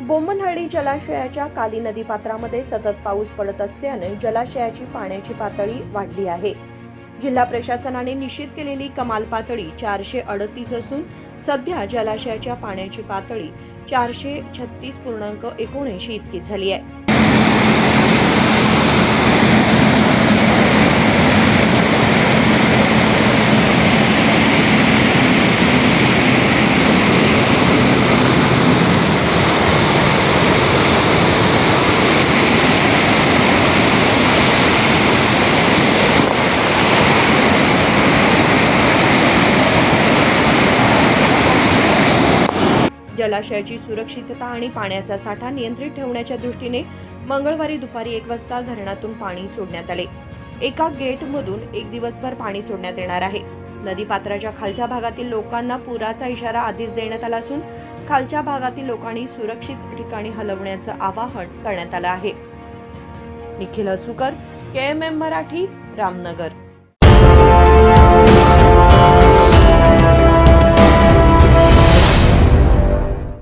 बोमनहळ्ळी जलाशयाच्या काली नदी पात्रामध्ये सतत पाऊस पडत असल्याने जलाशयाची पाण्याची पातळी वाढली आहे. जिल्हा प्रशासनाने निश्चित केलेली कमाल पातळी चारशे अडतीस असून सध्या जलाशयाच्या पाण्याची पातळी चारशे छत्तीस पूर्णांक एकोणऐंशी इतकी झाली आहे. जलाशयाची सुरक्षितता आणि पाण्याचा साठा नियंत्रित ठेवण्याच्या दृष्टीने मंगळवारी दुपारी एक वाजता धरणातून पाणी सोडण्यात आले. एका गेटमधून एक दिवसभर पाणी सोडण्यात येणार आहे. नदीपात्राच्या खालच्या भागातील लोकांना पुराचा इशारा आधीच देण्यात आला असून खालच्या भागातील लोकांनी सुरक्षित ठिकाणी हलवण्याचं आवाहन करण्यात आलं आहे. Nikhil Asukar K M M Marathi Ramnagar.